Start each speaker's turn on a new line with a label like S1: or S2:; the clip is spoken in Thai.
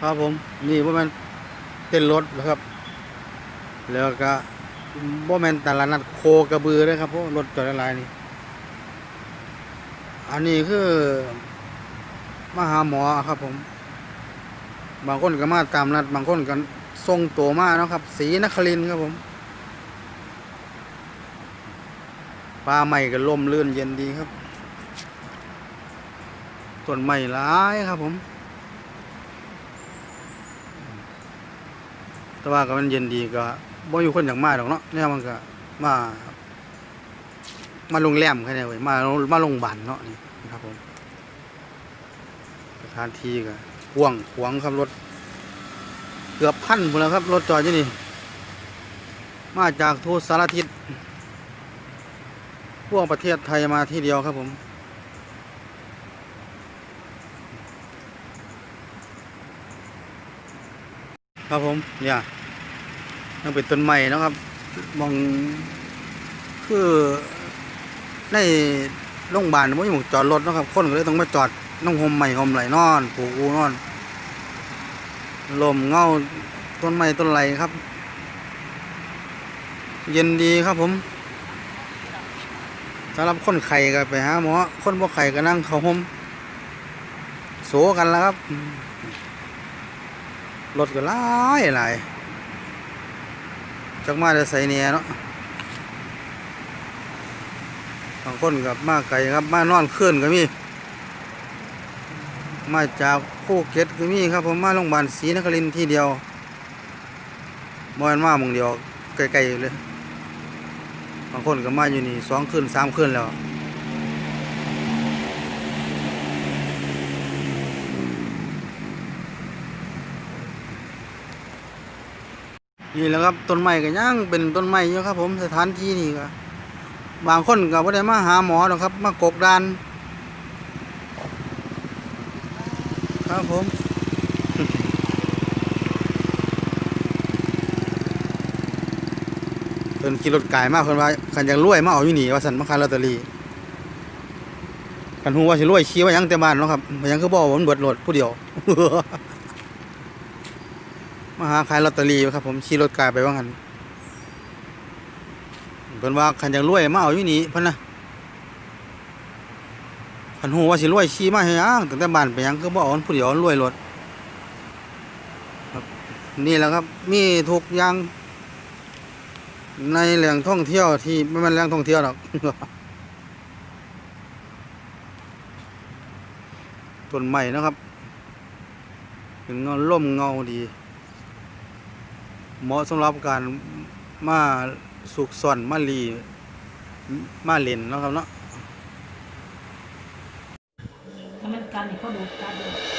S1: ครับผมนี่ว่ามันเต้นรถนะครับ แล้วก็ว่ามันตลาดนัดโคกระบือเลยครับเพราะรถจอดลายนี่อันนี้คือมาหาหมอครับผม บางคนก็มาตามนัด บางคนก็ส่งตัวมาเนาะครับ สีนครินครับผมปลาใหม่ก็ล่มลื่นเย็นดีครับต้นใหม่หลายครับผม แต่ว่าก็มันเย็นดีก็บ่อยู่คนอย่างมากหรอกเนาะเนี่ยมันก็มา มาโรงแรมแค่นี้เว้ยมามาโรงพยาบาลเนาะนี่นะครับผมสถานที่ก็กว้างขวางครับรถ เกือบพันหมดแล้วครับ รถจอดอยู่นี่ มาจากทั่วสารทิศพวกประเทศไทยมาที่เดียวครับผม ครับผมเนี่ยยังเป็นต้นใหม่นะครับมองคือในโรงพยาบาลไม่มีหมองจอดรถนะครับ คนก็เลยต้องมาจอดน้องโฮมใหม่โฮมไหลนอนปลูกอูนอน ลมเงาต้นไม้ต้นไหลครับ เย็นดีครับผมสำหรับคนไข่ก็ไปหาหมอคนบ่ไข่ก็นั่งเขาห่มโสกันแล้วครับ รถก็หลายหลายจักมาจะใส่เนียเนาะบางคนกับมาไก่ครับมานอนขึ้นก็มี มาจากภูเก็ตก็มีครับผมมาโรงพยาบาลศรีนครินทร์ที่เดียวมอนมามองเดียวไกลๆเลย บางคนก็มาอยู่นี่สองคืนสามคืนแล้ว นี่แหละครับต้นไม้ก็ยังเป็นต้นไม้อยู่ครับ ผมสถานที่นี่ก็บางคนก็บ่ได้มาหาหมอหรอกครับ มากกดาน ครับผมเพิ่นขี่รถไกลมากเพิ่นว่าคันยากรวยมาเอาอยู่นี่ว่าซั่นมาขายลอตเตอรี่คันฮู้ว่าสิรวยขี่ว่ายังแต่บ้านเนาะครับยังคือบ่ว่ามันเบิดรถผู้เดียว มาหาขายลอตเตอรี่ครับผมขี่รถไกลไปว่างันเพิ่นว่าคันอยากรวยมาเอาอยู่นี่เพิ่นนะคันฮู้ว่าสิรวยขี่มาให้ยังตั้งแต่บ้านไปยังคือบ่เอามันผู้เดียวรวยรถครับนี่แหละครับ มีทุกอย่างในแหล่งท่องเที่ยวที่ไม่เป็นแหล่งท่องเที่ยวหรอกต้นไม้นะครับ เป็นเงาล่มเงาดี เหมาะสำหรับการมาสุกซ่อนมาลีมาเล่นเนาะครับเนาะ
S2: ถ้ามันการนี่เขาดูการดู